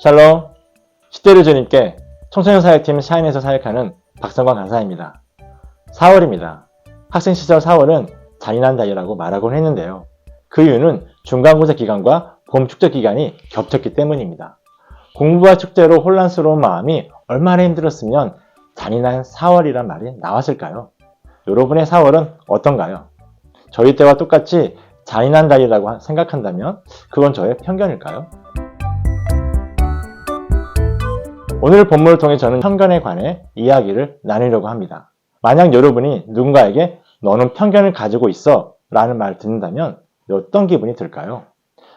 샬롬, 시대를 주님께 청소년 사역팀 샤인에서 사역하는 박성광 강사입니다. 4월입니다. 학생 시절 4월은 잔인한 달이라고 말하곤 했는데요. 그 이유는 중간고사 기간과 봄 축제 기간이 겹쳤기 때문입니다. 공부와 축제로 혼란스러운 마음이 얼마나 힘들었으면 잔인한 4월이란 말이 나왔을까요? 여러분의 4월은 어떤가요? 저희 때와 똑같이 잔인한 달이라고 생각한다면 그건 저의 편견일까요? 오늘 본문을 통해 저는 편견에 관해 이야기를 나누려고 합니다. 만약 여러분이 누군가에게 너는 편견을 가지고 있어 라는 말을 듣는다면 어떤 기분이 들까요?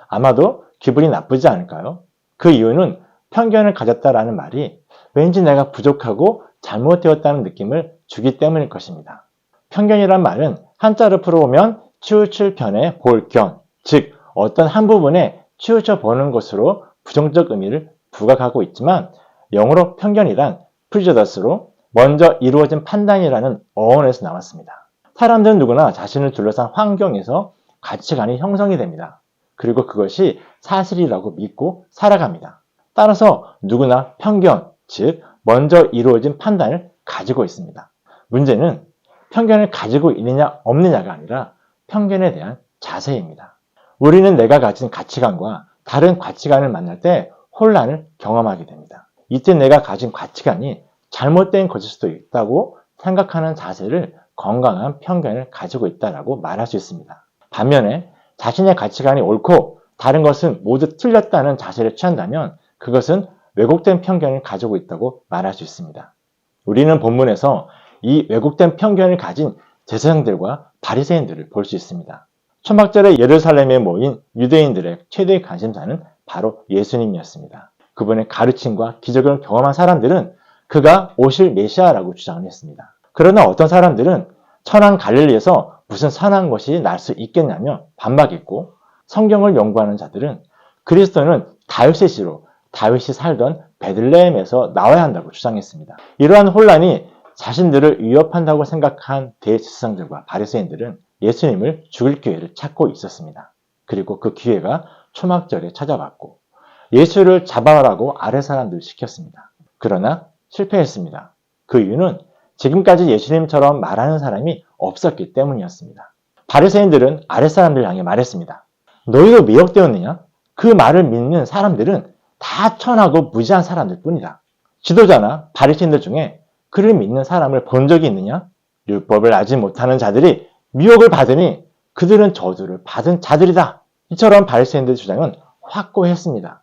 아마도 기분이 나쁘지 않을까요? 그 이유는 편견을 가졌다라는 말이 왠지 내가 부족하고 잘못되었다는 느낌을 주기 때문일 것입니다. 편견이란 말은 한자로 풀어보면 치우칠 편에 볼 견, 즉 어떤 한 부분에 치우쳐 보는 것으로 부정적 의미를 부각하고 있지만 영어로 편견이란 프리저더스로 먼저 이루어진 판단이라는 어원에서 나왔습니다. 사람들은 누구나 자신을 둘러싼 환경에서 가치관이 형성이 됩니다. 그리고 그것이 사실이라고 믿고 살아갑니다. 따라서 누구나 편견, 즉 먼저 이루어진 판단을 가지고 있습니다. 문제는 편견을 가지고 있느냐 없느냐가 아니라 편견에 대한 자세입니다. 우리는 내가 가진 가치관과 다른 가치관을 만날 때 혼란을 경험하게 됩니다. 이때 내가 가진 가치관이 잘못된 것일 수도 있다고 생각하는 자세를 건강한 편견을 가지고 있다고 말할 수 있습니다. 반면에 자신의 가치관이 옳고 다른 것은 모두 틀렸다는 자세를 취한다면 그것은 왜곡된 편견을 가지고 있다고 말할 수 있습니다. 우리는 본문에서 이 왜곡된 편견을 가진 제사장들과 바리새인들을 볼 수 있습니다. 초막절에 예루살렘에 모인 유대인들의 최대의 관심사는 바로 예수님이었습니다. 그분의 가르침과 기적을 경험한 사람들은 그가 오실 메시아라고 주장을 했습니다. 그러나 어떤 사람들은 천한 갈릴리에서 무슨 선한 것이 날 수 있겠냐며 반박했고 성경을 연구하는 자들은 그리스도는 다윗의 시로 다윗이 살던 베들레헴에서 나와야 한다고 주장했습니다. 이러한 혼란이 자신들을 위협한다고 생각한 대제사장들과 바리새인들은 예수님을 죽일 기회를 찾고 있었습니다. 그리고 그 기회가 초막절에 찾아왔고 예수를 잡아라고 아래 사람들 시켰습니다. 그러나 실패했습니다. 그 이유는 지금까지 예수님처럼 말하는 사람이 없었기 때문이었습니다. 바리새인들은 아래 사람들 향해 말했습니다. 너희도 미혹되었느냐? 그 말을 믿는 사람들은 다 천하고 무지한 사람들 뿐이다. 지도자나 바리새인들 중에 그를 믿는 사람을 본 적이 있느냐? 율법을 알지 못하는 자들이 미혹을 받으니 그들은 저주를 받은 자들이다. 이처럼 바리새인들의 주장은 확고했습니다.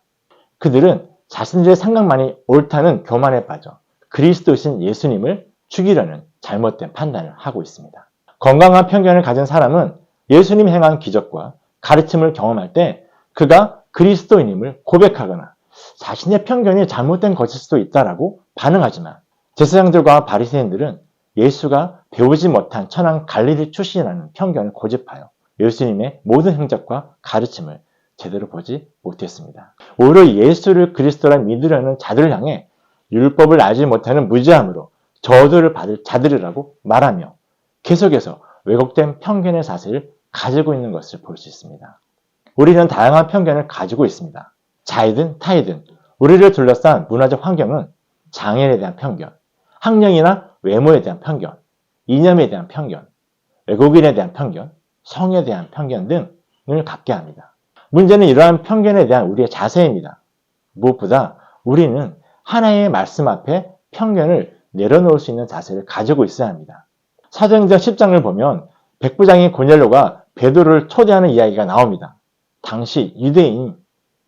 그들은 자신들의 생각만이 옳다는 교만에 빠져 그리스도신 예수님을 죽이려는 잘못된 판단을 하고 있습니다. 건강한 편견을 가진 사람은 예수님 행한 기적과 가르침을 경험할 때 그가 그리스도인임을 고백하거나 자신의 편견이 잘못된 것일 수도 있다라고 반응하지만 제사장들과 바리새인들은 예수가 배우지 못한 천한 갈릴리 출신이라는 편견을 고집하여 예수님의 모든 행적과 가르침을 제대로 보지 못했습니다. 오히려 예수를 그리스도라 믿으려는 자들을 향해 율법을 알지 못하는 무지함으로 저주를 받을 자들이라고 말하며 계속해서 왜곡된 편견의 사실을 가지고 있는 것을 볼 수 있습니다. 우리는 다양한 편견을 가지고 있습니다. 자이든 타이든 우리를 둘러싼 문화적 환경은 장애에 대한 편견, 학력이나 외모에 대한 편견, 이념에 대한 편견, 외국인에 대한 편견, 성에 대한 편견 등을 갖게 합니다. 문제는 이러한 편견에 대한 우리의 자세입니다. 무엇보다 우리는 하나의 말씀 앞에 편견을 내려놓을 수 있는 자세를 가지고 있어야 합니다. 사도행전 10장을 보면 백부장인 고넬로가 베드로를 초대하는 이야기가 나옵니다. 당시 유대인,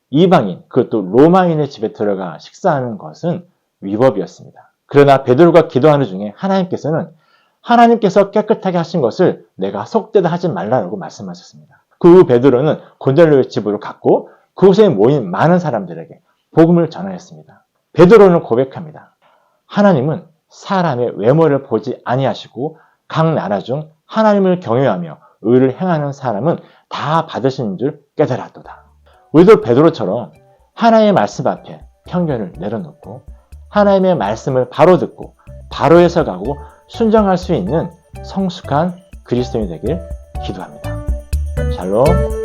이방인, 그것도 로마인의 집에 들어가 식사하는 것은 위법이었습니다. 그러나 베드로가 기도하는 중에 하나님께서는 하나님께서 깨끗하게 하신 것을 내가 속되다 하지 말라고 말씀하셨습니다. 그 후 베드로는 고넬로의 집으로 갔고 그곳에 모인 많은 사람들에게 복음을 전하였습니다. 베드로는 고백합니다. 하나님은 사람의 외모를 보지 아니하시고 각 나라 중 하나님을 경외하며 의를 행하는 사람은 다 받으신 줄 깨달았도다. 우리도 베드로처럼 하나님의 말씀 앞에 편견을 내려놓고 하나님의 말씀을 바로 듣고 바로 해석하고 순정할 수 있는 성숙한 그리스도인이 되길 기도합니다. 샬롬.